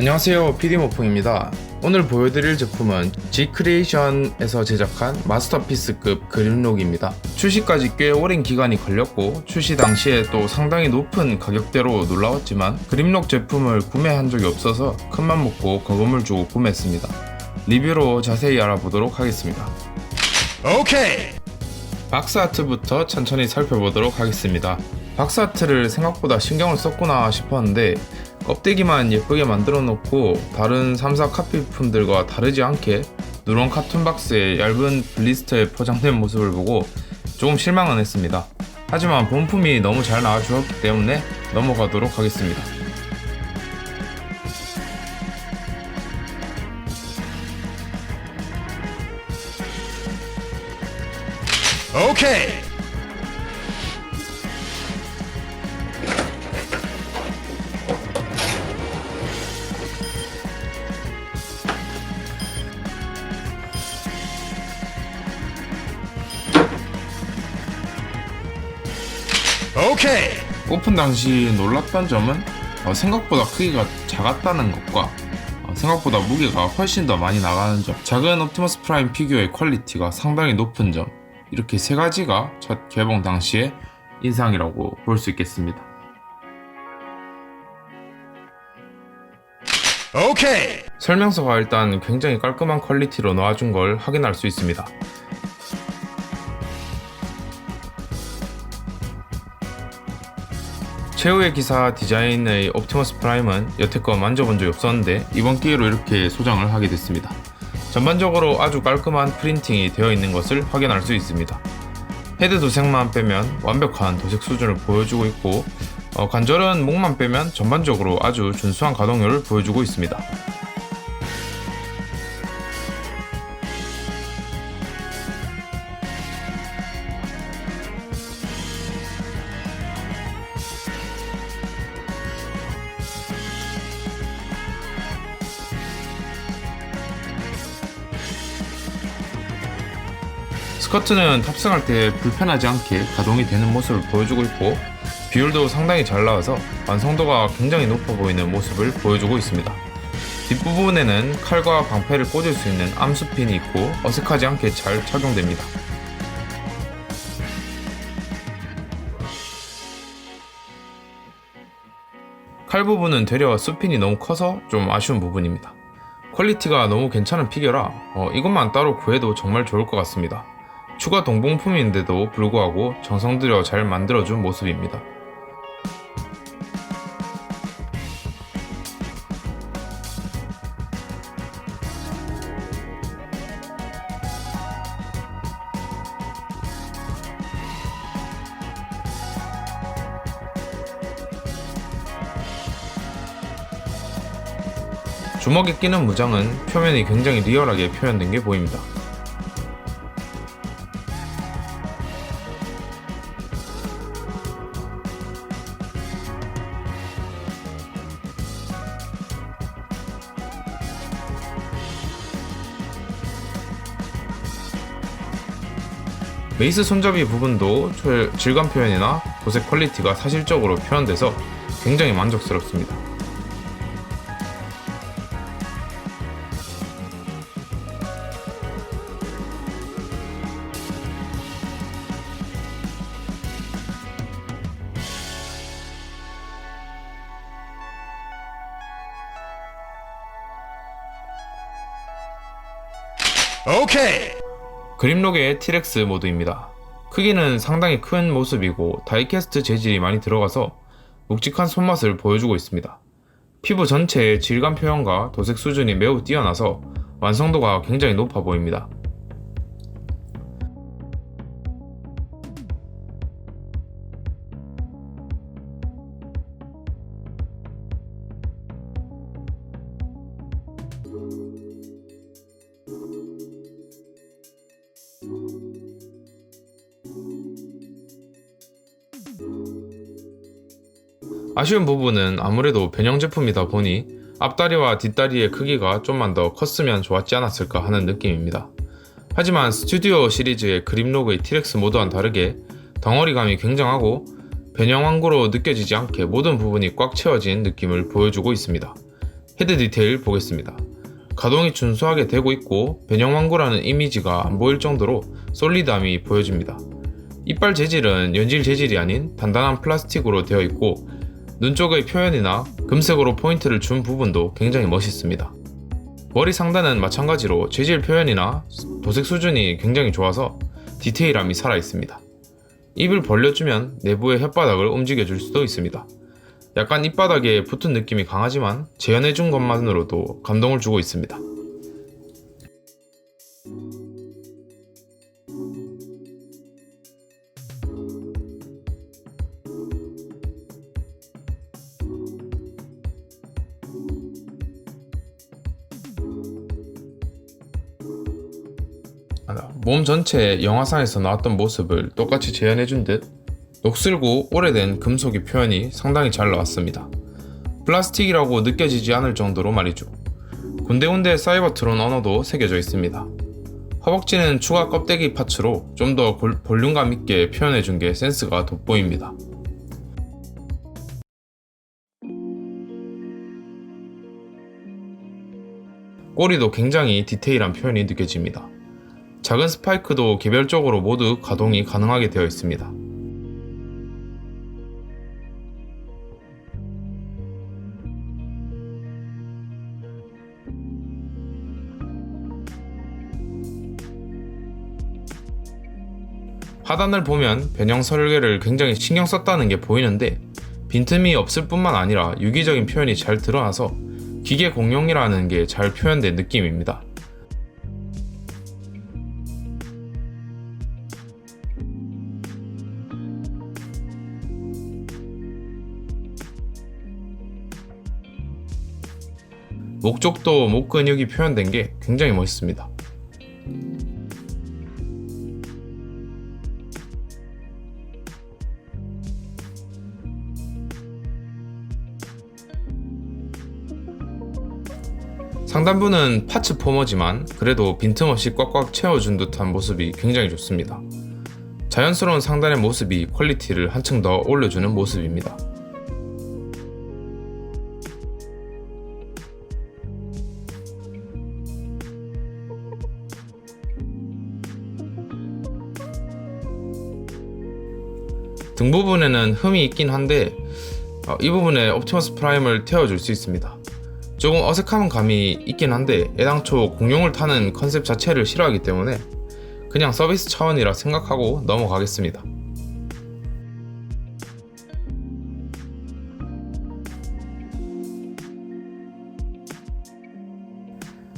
안녕하세요. PD모풍입니다. 오늘 보여드릴 제품은 G크리에이션에서 제작한 마스터피스급 그림록입니다. 출시까지 꽤 오랜 기간이 걸렸고 출시 당시에 또 상당히 높은 가격대로 놀라웠지만 그림록 제품을 구매한 적이 없어서 큰맘 먹고 거금을 주고 구매했습니다. 리뷰로 자세히 알아보도록 하겠습니다. 오케이. 박스 아트부터 천천히 살펴보도록 하겠습니다. 박스 아트를 생각보다 신경을 썼구나 싶었는데 껍데기만 예쁘게 만들어 놓고 다른 3사 카피품들과 다르지 않게 누런 카툰 박스에 얇은 블리스터에 포장된 모습을 보고 조금 실망은 했습니다. 하지만 본품이 너무 잘 나와주었기 때문에 넘어가도록 하겠습니다. 오케이. 오케이. 오픈 당시 놀랐던 점은 어, 생각보다 크기가 작았다는 것과 어, 생각보다 무게가 훨씬 더 많이 나가는 점, 작은 옵티머스 프라임 피규어의 퀄리티가 상당히 높은 점, 이렇게 세 가지가 첫 개봉 당시의 인상이라고 볼 수 있겠습니다. 오케이. 설명서가 일단 굉장히 깔끔한 퀄리티로 나와준 걸 확인할 수 있습니다. 최후의 기사 디자인의 옵티머스 프라임은 여태껏 만져본 적이 없었는데 이번 기회로 이렇게 소장을 하게 됐습니다. 전반적으로 아주 깔끔한 프린팅이 되어 있는 것을 확인할 수 있습니다. 헤드 도색만 빼면 완벽한 도색 수준을 보여주고 있고 어, 관절은 목만 빼면 전반적으로 아주 준수한 가동률을 보여주고 있습니다. 스커트는 탑승할 때 불편하지 않게 가동이 되는 모습을 보여주고 있고 비율도 상당히 잘 나와서 완성도가 굉장히 높아 보이는 모습을 보여주고 있습니다. 뒷부분에는 칼과 방패를 꽂을 수 있는 암수핀이 있고 어색하지 않게 잘 착용됩니다. 칼 부분은 되려 수핀이 너무 커서 좀 아쉬운 부분입니다. 퀄리티가 너무 괜찮은 피규어라 어, 이것만 따로 구해도 정말 좋을 것 같습니다. 추가 동봉품인데도 불구하고 정성 들여 잘 만들어준 모습입니다. 주먹에 끼는 무장은 표면이 굉장히 리얼하게 표현된 게 보입니다. 메이스 손잡이 부분도 초- 질감 표현이나 도색 퀄리티가 사실적으로 표현돼서 굉장히 만족스럽습니다. 오케이. 그림록의 T-Rex 모드입니다. 크기는 상당히 큰 모습이고 다이캐스트 재질이 많이 들어가서 묵직한 손맛을 보여주고 있습니다. 피부 전체의 질감 표현과 도색 수준이 매우 뛰어나서 완성도가 굉장히 높아 보입니다. 아쉬운 부분은 아무래도 변형 제품이다 보니 앞다리와 뒷다리의 크기가 좀만 더 컸으면 좋았지 않았을까 하는 느낌입니다. 하지만 스튜디오 시리즈의 그립록의 T-Rex 모드와는 다르게 덩어리감이 굉장하고 변형 완구로 느껴지지 않게 모든 부분이 꽉 채워진 느낌을 보여주고 있습니다. 헤드 디테일 보겠습니다. 가동이 준수하게 되고 있고 변형망구라는 이미지가 안 보일 정도로 솔리드함이 보여집니다. 이빨 재질은 연질 재질이 아닌 단단한 플라스틱으로 되어 있고 눈 쪽의 표현이나 금색으로 포인트를 준 부분도 굉장히 멋있습니다. 머리 상단은 마찬가지로 재질 표현이나 도색 수준이 굉장히 좋아서 디테일함이 살아 있습니다. 입을 벌려주면 내부의 혓바닥을 움직여줄 수도 있습니다. 약간 입바닥에 붙은 느낌이 강하지만 재현해준 것만으로도 감동을 주고 있습니다. 몸 전체에 영화상에서 나왔던 모습을 똑같이 재현해준 듯 녹슬고 오래된 금속의 표현이 상당히 잘 나왔습니다. 플라스틱이라고 느껴지지 않을 정도로 말이죠. 군데군데 사이버트론 언어도 새겨져 있습니다. 허벅지는 추가 껍데기 파츠로 좀 더 볼륨감 있게 표현해준 게 센스가 돋보입니다. 꼬리도 굉장히 디테일한 표현이 느껴집니다. 작은 스파이크도 개별적으로 모두 가동이 가능하게 되어 있습니다. 하단을 보면 변형 설계를 굉장히 신경 썼다는 게 보이는데 빈틈이 없을 뿐만 아니라 유기적인 표현이 잘 드러나서 기계 공룡이라는 게 잘 표현된 느낌입니다. 목 쪽도 목 근육이 표현된 게 굉장히 멋있습니다. 상단부는 파츠 포머지만 그래도 빈틈없이 꽉꽉 채워준 듯한 모습이 굉장히 좋습니다. 자연스러운 상단의 모습이 퀄리티를 한층 더 올려주는 모습입니다. 등 부분에는 흠이 있긴 한데 어, 이 부분에 옵티머스 프라임을 태워줄 수 있습니다. 조금 어색한 감이 있긴 한데 애당초 공룡을 타는 컨셉 자체를 싫어하기 때문에 그냥 서비스 차원이라 생각하고 넘어가겠습니다.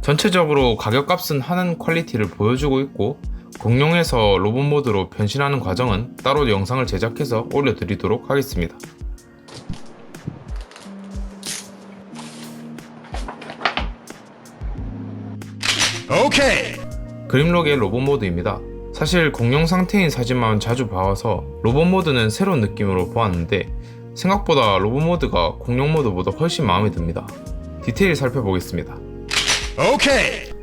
전체적으로 가격값은 하는 퀄리티를 보여주고 있고 공룡에서 로봇 모드로 변신하는 과정은 따로 영상을 제작해서 올려드리도록 하겠습니다. Okay. 그림록의 로봇 모드입니다. 사실 공룡 상태인 사진만 자주 봐와서 로봇 모드는 새로운 느낌으로 보았는데 생각보다 로봇 모드가 공룡 모드보다 훨씬 마음에 듭니다. 디테일 살펴보겠습니다. Okay.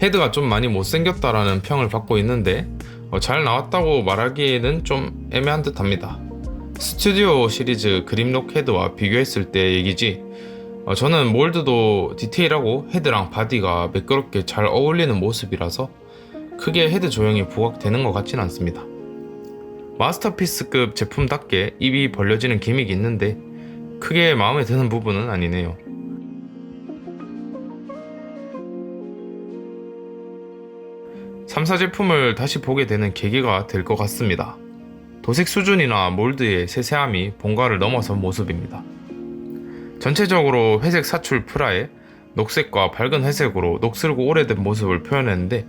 헤드가 좀 많이 못생겼다라는 평을 받고 있는데 어, 잘 나왔다고 말하기에는 좀 애매한 듯 합니다. 스튜디오 시리즈 그림록 헤드와 비교했을 때 얘기지 어, 저는 몰드도 디테일하고 헤드랑 바디가 매끄럽게 잘 어울리는 모습이라서 크게 헤드 조형이 부각되는 것 같진 않습니다. 마스터피스급 제품답게 입이 벌려지는 기믹이 있는데 크게 마음에 드는 부분은 아니네요. 3사 제품을 다시 보게 되는 계기가 될 것 같습니다. 도색 수준이나 몰드의 세세함이 본가를 넘어선 모습입니다. 전체적으로 회색 사출 프라에 녹색과 밝은 회색으로 녹슬고 오래된 모습을 표현했는데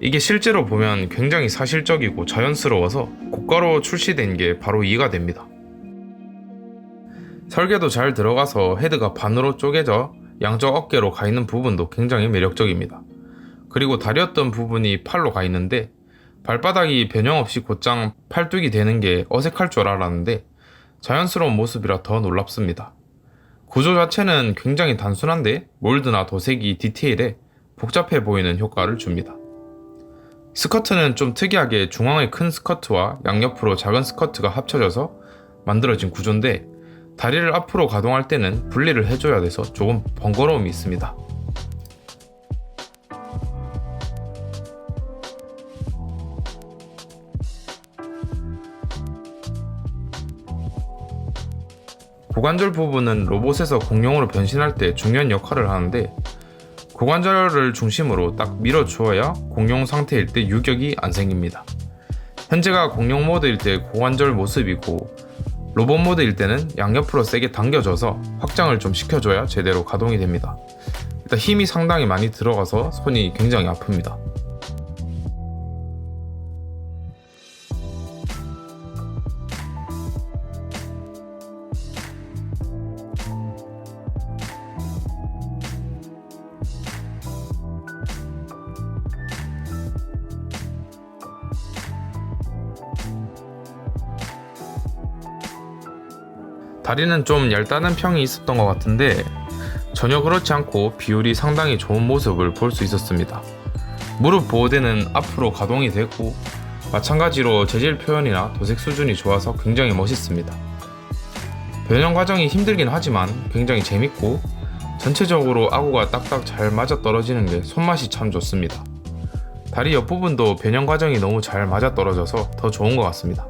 이게 실제로 보면 굉장히 사실적이고 자연스러워서 고가로 출시된 게 바로 이해가 됩니다. 설계도 잘 들어가서 헤드가 반으로 쪼개져 양쪽 어깨로 가 있는 부분도 굉장히 매력적입니다. 그리고 다렸던 부분이 팔로 가 있는데 발바닥이 변형 없이 곧장 팔뚝이 되는 게 어색할 줄 알았는데 자연스러운 모습이라 더 놀랍습니다. 구조 자체는 굉장히 단순한데 몰드나 도색이 디테일에 복잡해 보이는 효과를 줍니다. 스커트는 좀 특이하게 중앙에 큰 스커트와 양옆으로 작은 스커트가 합쳐져서 만들어진 구조인데 다리를 앞으로 가동할 때는 분리를 해줘야 돼서 조금 번거로움이 있습니다. 고관절 부분은 로봇에서 공룡으로 변신할 때 중요한 역할을 하는데 고관절을 중심으로 딱 밀어주어야 공룡 상태일 때 유격이 안 생깁니다. 현재가 공룡 모드일 때 고관절 모습이고 로봇 모드일 때는 양옆으로 세게 당겨져서 확장을 좀 시켜줘야 제대로 가동이 됩니다. 일단 힘이 상당히 많이 들어가서 손이 굉장히 아픕니다. 다리는 좀 얇다는 평이 있었던 것 같은데 전혀 그렇지 않고 비율이 상당히 좋은 모습을 볼 수 있었습니다. 무릎 보호대는 앞으로 가동이 되고 마찬가지로 재질 표현이나 도색 수준이 좋아서 굉장히 멋있습니다. 변형 과정이 힘들긴 하지만 굉장히 재밌고 전체적으로 아구가 딱딱 잘 맞아 떨어지는 게 손맛이 참 좋습니다. 다리 옆부분도 변형 과정이 너무 잘 맞아 떨어져서 더 좋은 것 같습니다.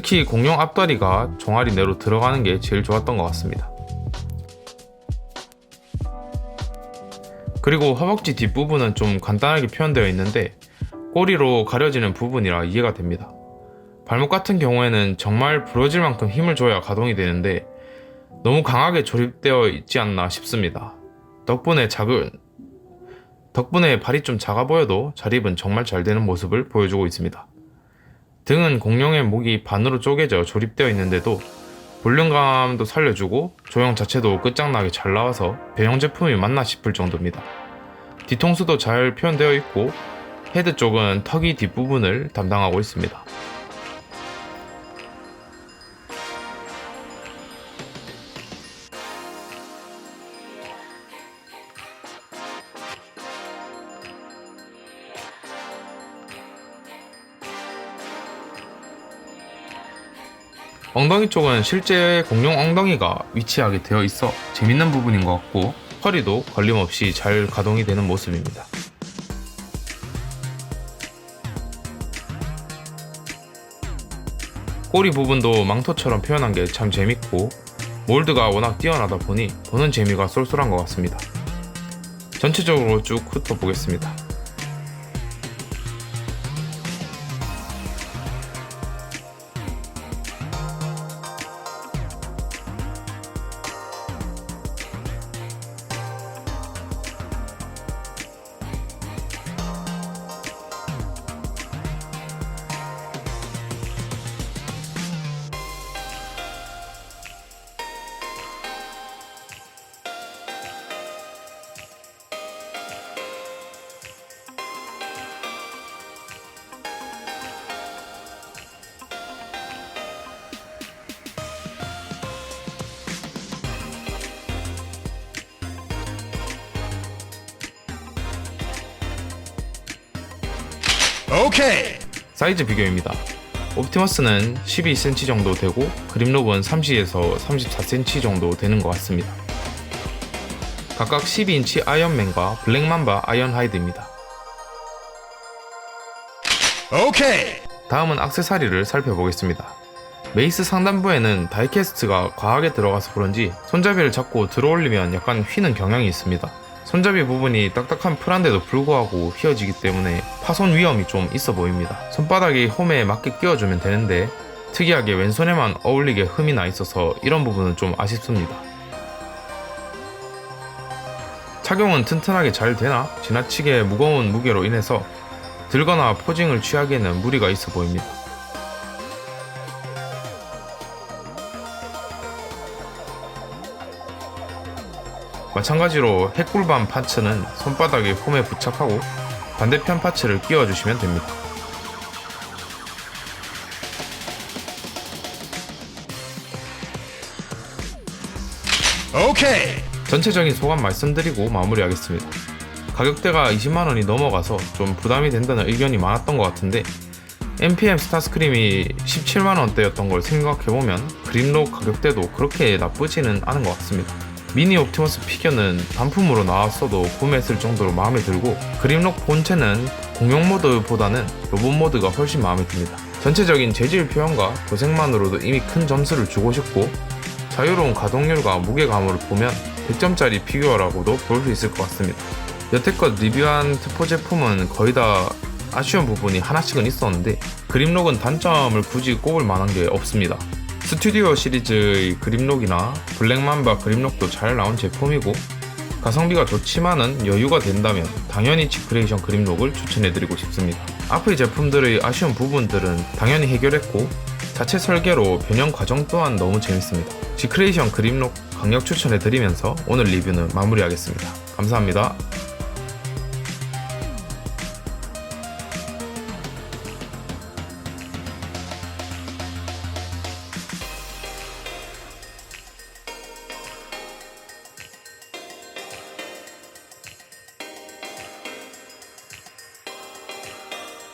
특히 공룡 앞다리가 종아리 내로 들어가는 게 제일 좋았던 것 같습니다. 그리고 허벅지 뒷부분은 좀 간단하게 표현되어 있는데 꼬리로 가려지는 부분이라 이해가 됩니다. 발목 같은 경우에는 정말 부러질 만큼 힘을 줘야 가동이 되는데 너무 강하게 조립되어 있지 않나 싶습니다. 덕분에 작은 덕분에 발이 좀 작아 보여도 자립은 정말 잘 되는 모습을 보여주고 있습니다. 등은 공룡의 목이 반으로 쪼개져 조립되어 있는데도 볼륨감도 살려주고 조형 자체도 끝장나게 잘 나와서 배형 제품이 맞나 싶을 정도입니다. 뒤통수도 잘 표현되어 있고 헤드 쪽은 턱이 뒷부분을 담당하고 있습니다. 엉덩이 쪽은 실제 공룡 엉덩이가 위치하게 되어 있어 재밌는 부분인 것 같고 허리도 걸림없이 잘 가동이 되는 모습입니다. 꼬리 부분도 망토처럼 표현한 게 참 재밌고 몰드가 워낙 뛰어나다 보니 보는 재미가 쏠쏠한 것 같습니다. 전체적으로 쭉 훑어보겠습니다. Okay. 사이즈 비교입니다. 옵티머스는 12cm 정도 되고 그림록은 30에서 34cm 정도 되는 것 같습니다. 각각 12인치 아이언맨과 블랙맘바 아이언하이드입니다. Okay. 다음은 악세사리를 살펴보겠습니다. 메이스 상단부에는 다이캐스트가 과하게 들어가서 그런지 손잡이를 잡고 들어올리면 약간 휘는 경향이 있습니다. 손잡이 부분이 딱딱한 풀한데도 불구하고 휘어지기 때문에 파손 위험이 좀 있어 보입니다. 손바닥이 홈에 맞게 끼워주면 되는데 특이하게 왼손에만 어울리게 흠이 나 있어서 이런 부분은 좀 아쉽습니다. 착용은 튼튼하게 잘 되나 지나치게 무거운 무게로 인해서 들거나 포징을 취하기에는 무리가 있어 보입니다. 마찬가지로 핵꿀밤 파츠는 손바닥에 홈에 부착하고 반대편 파츠를 끼워주시면 됩니다. Okay. 전체적인 소감 말씀드리고 마무리하겠습니다. 가격대가 20만원이 넘어가서 좀 부담이 된다는 의견이 많았던 것 같은데 NPM 스타스크림이 17만원대였던 걸 생각해보면 그림록 가격대도 그렇게 나쁘지는 않은 것 같습니다. 미니 옵티머스 피규어는 단품으로 나왔어도 구매했을 정도로 마음에 들고 그림록 본체는 공용 모드보다는 로봇 모드가 훨씬 마음에 듭니다. 전체적인 재질 표현과 도색만으로도 이미 큰 점수를 주고 싶고 자유로운 가동률과 무게감으로 보면 100점짜리 피규어라고도 볼 수 있을 것 같습니다. 여태껏 리뷰한 특포 제품은 거의 다 아쉬운 부분이 하나씩은 있었는데 그림록은 단점을 굳이 꼽을 만한 게 없습니다. 스튜디오 시리즈의 그림록이나 블랙맘바 그림록도 잘 나온 제품이고 가성비가 좋지만은 여유가 된다면 당연히 지크레이션 그림록을 추천해드리고 싶습니다. 앞의 제품들의 아쉬운 부분들은 당연히 해결했고 자체 설계로 변형 과정 또한 너무 재밌습니다. 지크레이션 그림록 강력 추천해드리면서 오늘 리뷰는 마무리하겠습니다. 감사합니다.